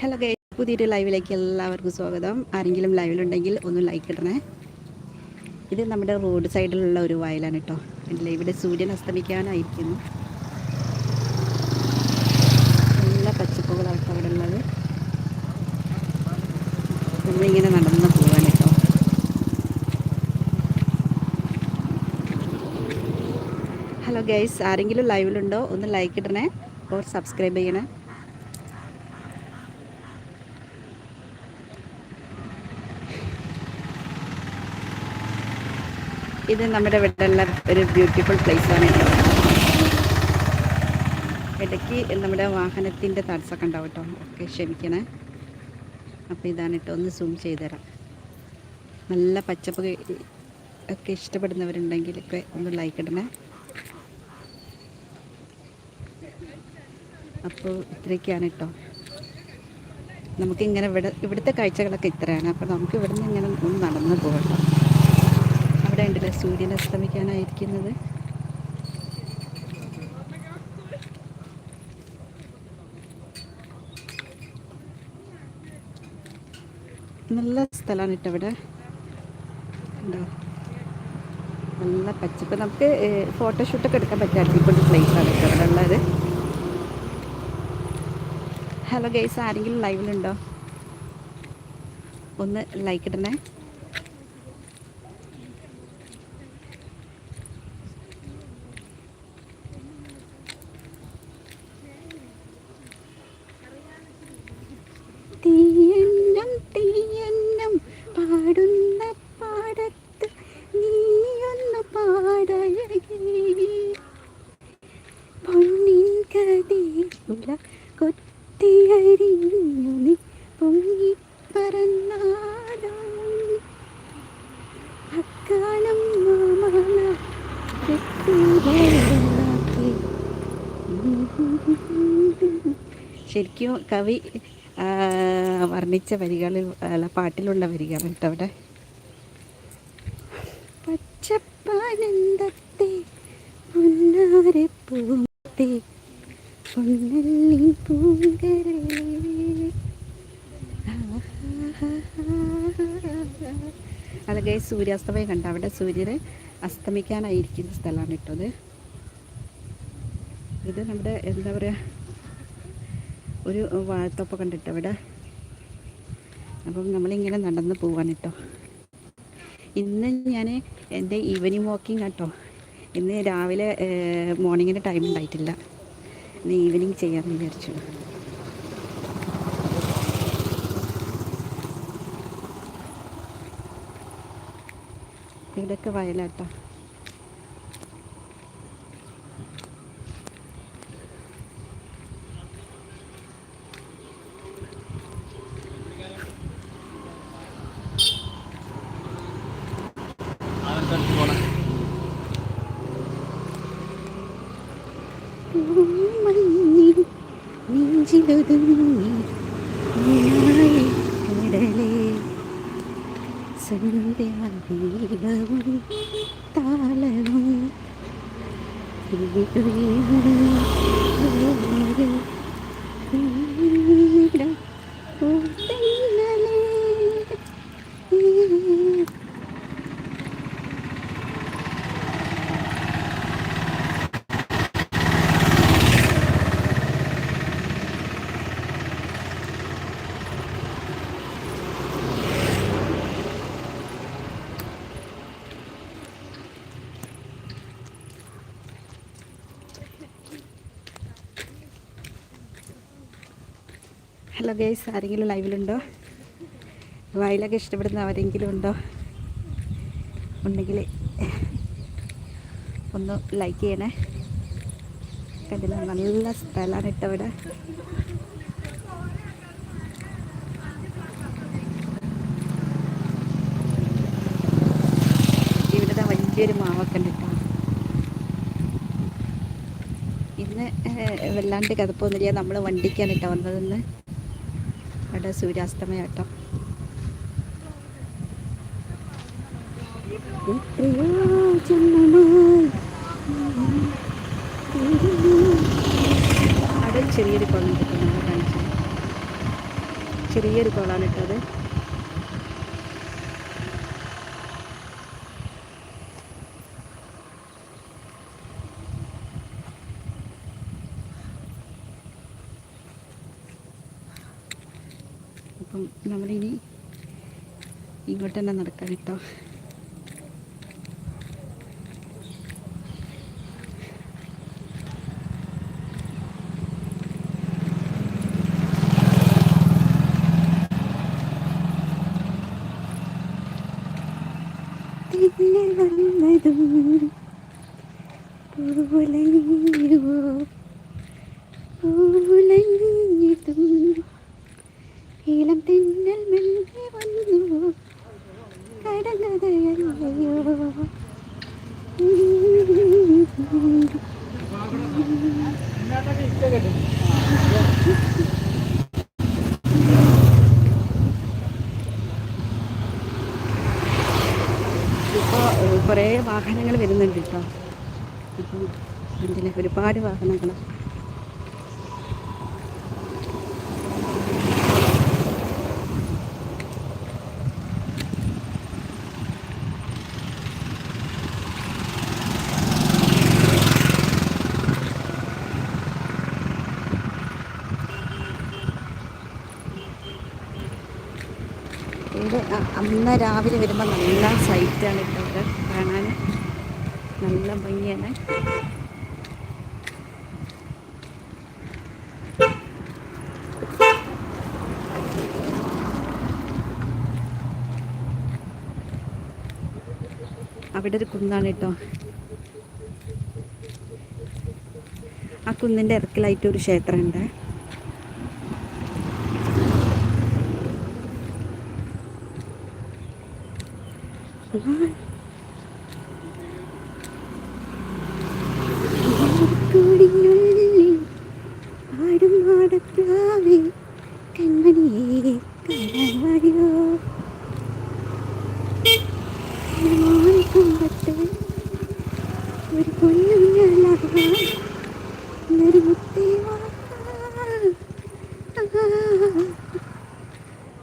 Hello ഗൈ പുതിയൊരു ലൈവിലേക്ക് എല്ലാവർക്കും സ്വാഗതം. ആരെങ്കിലും ലൈവിലുണ്ടെങ്കിൽ ഒന്ന് ലൈക്ക് ഇടണേ. ഇത് നമ്മുടെ റോഡ് സൈഡിലുള്ള ഒരു വയലാണ് കേട്ടോ അല്ലേ ഇവിടെ സൂര്യൻ അസ്തമിക്കാനായിരിക്കുന്നു. നല്ല പച്ചപ്പുകളാണ് അവിടെ ഉള്ളത്. നമ്മളിങ്ങനെ നടന്ന് പോവാൻ കേട്ടോ ഹലോ ഗൈസ് ആരെങ്കിലും ലൈവിലുണ്ടോ ഒന്ന് ലൈക്ക് ഇടണേ. ഓർ സബ്സ്ക്രൈബ് ചെയ്യണേ. ഇത് നമ്മുടെ ഇവിടെയുള്ള ഒരു ബ്യൂട്ടിഫുൾ പ്ലേസ് ആണ് ഇടയ്ക്ക് നമ്മുടെ വാഹനത്തിന്റെ തടസ്സമൊക്കെ ഉണ്ടാവും കേട്ടോ. ഒക്കെ ക്ഷമിക്കണേ. അപ്പോൾ ഇതാണ് കേട്ടോ. ഒന്ന് സൂം ചെയ്ത് തരാം നല്ല പച്ചപ്പ് ഒക്കെ ഇഷ്ടപ്പെടുന്നവരുണ്ടെങ്കിൽ ഒക്കെ ഒന്ന് ലൈക്ക് ഇടണേ. അപ്പോൾ ഇത്രയൊക്കെയാണ് കേട്ടോ. നമുക്കിങ്ങനെ ഇവിടെ ഇവിടുത്തെ കാഴ്ചകളൊക്കെ ഇത്രയാണ്. അപ്പോൾ നമുക്ക് ഇവിടുന്ന് ഇങ്ങനെ ഒന്ന് നടന്നു പോകട്ടോ അവിടെ ഉണ്ടല്ലേ സൂര്യൻ അസ്തമിക്കാനായിരിക്കുന്നത്. നല്ല സ്ഥലമാണ് ഇവിടെ. ഉണ്ടോ നല്ല പച്ചപ്പ് നമുക്ക് ഫോട്ടോഷൂട്ടൊക്കെ എടുക്കാൻ പറ്റിയ അടിപൊളി പ്ലേസ് ആണ് ഇവിടെ ഉള്ളത്. ഹലോ ഗൈസ് ആരെങ്കിലും ലൈവിലുണ്ടോ ഒന്ന് ലൈക്ക് ഇടണേ. കതിരുല കൊത്തിയരിഞ്ഞു നീ പൊങ്ങി പറന്നാടോ അക്കാലം മാമല ശരിക്കും കവി വർണിച്ച വരികളിൽ അല്ല പാട്ടിലുള്ള വരികളാണ് കേട്ടോ അവിടെ. പച്ചപ്പാനന്ദത്തെ പൊന്നാരെ സൂര്യാസ്തമയം കണ്ട അവിടെ സൂര്യനെ അസ്തമിക്കാനായിരിക്കുന്ന സ്ഥലമാണ് ഇട്ടത്. ഇത് നമ്മുടെ എന്താ പറയുക ഒരു വാഴത്തോപ്പ് കണ്ടിട്ട് അവിടെ. അപ്പം നമ്മളിങ്ങനെ നടന്ന് പോവാണ് കേട്ടോ. ഇന്ന് ഞാൻ എന്റെ ഈവനിങ് വാക്കിംഗ് കേട്ടോ. ഇന്ന് രാവിലെ മോർണിങ്ങിന്റെ ടൈം ഉണ്ടായിട്ടില്ല. ഇന്ന് ഈവനിങ് ചെയ്യാമെന്ന് വിചാരിച്ചു. ഇവിടെയൊക്കെ വയലാട്ടോ. നെഞ്ചിലൊതുങ്ങി സന്ധ്യാദീപവും താളവും ഹലോ ഗേസ് ആരെങ്കിലും ലൈവിലുണ്ടോ വയലൊക്കെ ഇഷ്ടപ്പെടുന്ന ആരെങ്കിലും ഉണ്ടോ? ഉണ്ടെങ്കിൽ ഒന്ന് ലൈക്ക് ചെയ്യണേ. കണ്ടില്ല നല്ല സ്ഥലമാണ് ഇട്ടോ ഇവിടെ. ഇവിടെ വലിയൊരു മാവൊക്കെ ഉണ്ട് കേട്ടോ. ഇന്ന് വല്ലാണ്ട് കഥപ്പൊന്നുമില്ല നമ്മൾ വണ്ടിക്കാണ് കേട്ടോ വന്നതെന്ന്. അവിടെ സൂര്യാസ്തമയം കേട്ടോ അവിടെ ചെറിയൊരു കുളം കിട്ടുന്നു ചെറിയൊരു കുളമാണ് കേട്ടോ അത് അപ്പം നമ്മളിനി ഇങ്ങോട്ട് തന്നെ നടക്കാൻ കേട്ടോ. പിന്നെ വന്നതും പൂലയുവോ കുറേ വാഹനങ്ങൾ വരുന്നുണ്ട് കേട്ടോ. അപ്പം ഒരുപാട് വാഹനങ്ങൾ ഇവിടെ അ- അന്ന് രാവിലെ വരുമ്പോൾ നല്ല സൈറ്റാണ് ഇവിടെ കാണാൻ. നല്ല ഭംഗിയാണ്. അവിടെ ഒരു കുന്നാണ് കേട്ടോ ആ കുന്നിന്റെ ഇറക്കിലായിട്ട് ഒരു ക്ഷേത്രമുണ്ട്. മുത്തേവാ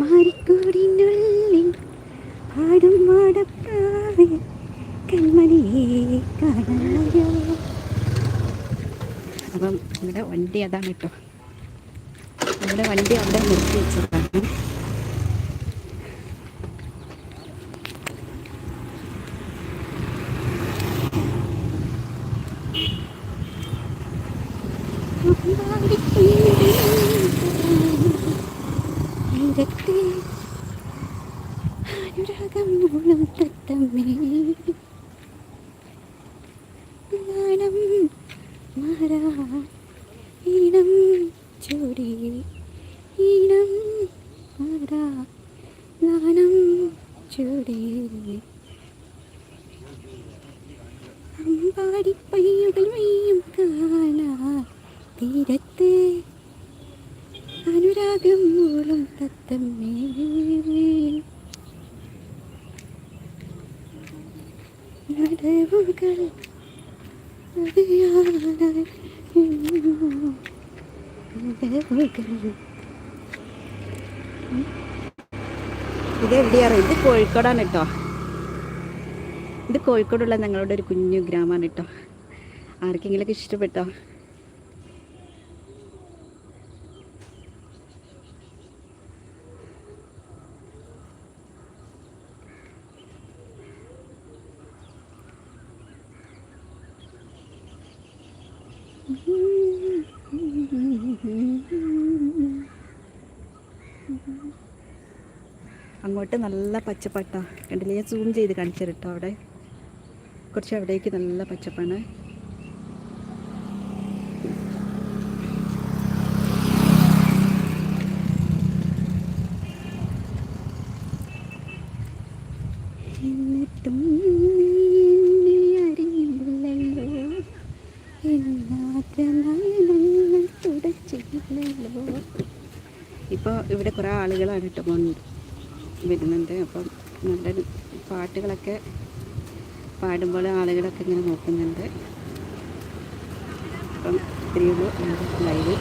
മാറിക്കൂടിനുള്ളിൽ ആടും മാടപ്രാവേ കൺമണിയെ കാണായോ അപ്പം ഇവിടെ വണ്ടി അതാണ് കേട്ടോ. നമ്മുടെ വണ്ടി അവിടെ നിർത്തി വെച്ചതാണ്. തത്തമ്മേ നാണം മാറാ ഈണം ചൂടി ഈണം മാറാ നാണം ചൂടി അമ്പാടിപ്പയ്യുകൾ ഇത് എവിടെയാണ് ഇത് കോഴിക്കോടാണ് കേട്ടോ. ഇത് കോഴിക്കോടുള്ള ഞങ്ങളുടെ ഒരു കുഞ്ഞു ഗ്രാമമാണ് കേട്ടോ. ആർക്കെങ്കിലൊക്കെ ഇഷ്ടപ്പെട്ടോ? അങ്ങോട്ട് നല്ല പച്ചപ്പട്ട. കണ്ടില്ലേ? ഞാൻ സൂം ചെയ്ത് കാണിച്ചു കേട്ടോ അവിടെ. കുറച്ച് അവിടേക്ക് നല്ല പച്ചപ്പാണ്. ഇപ്പോൾ ഇവിടെ കുറേ ആളുകളാണ് കേട്ടോ വന്ന് വരുന്നുണ്ട്. അപ്പം നല്ല പാട്ടുകളൊക്കെ പാടുമ്പോൾ ആളുകളൊക്കെ ഇങ്ങനെ നോക്കുന്നുണ്ട്. അപ്പം ഇത്രയുള്ളൂ ലൈവ്.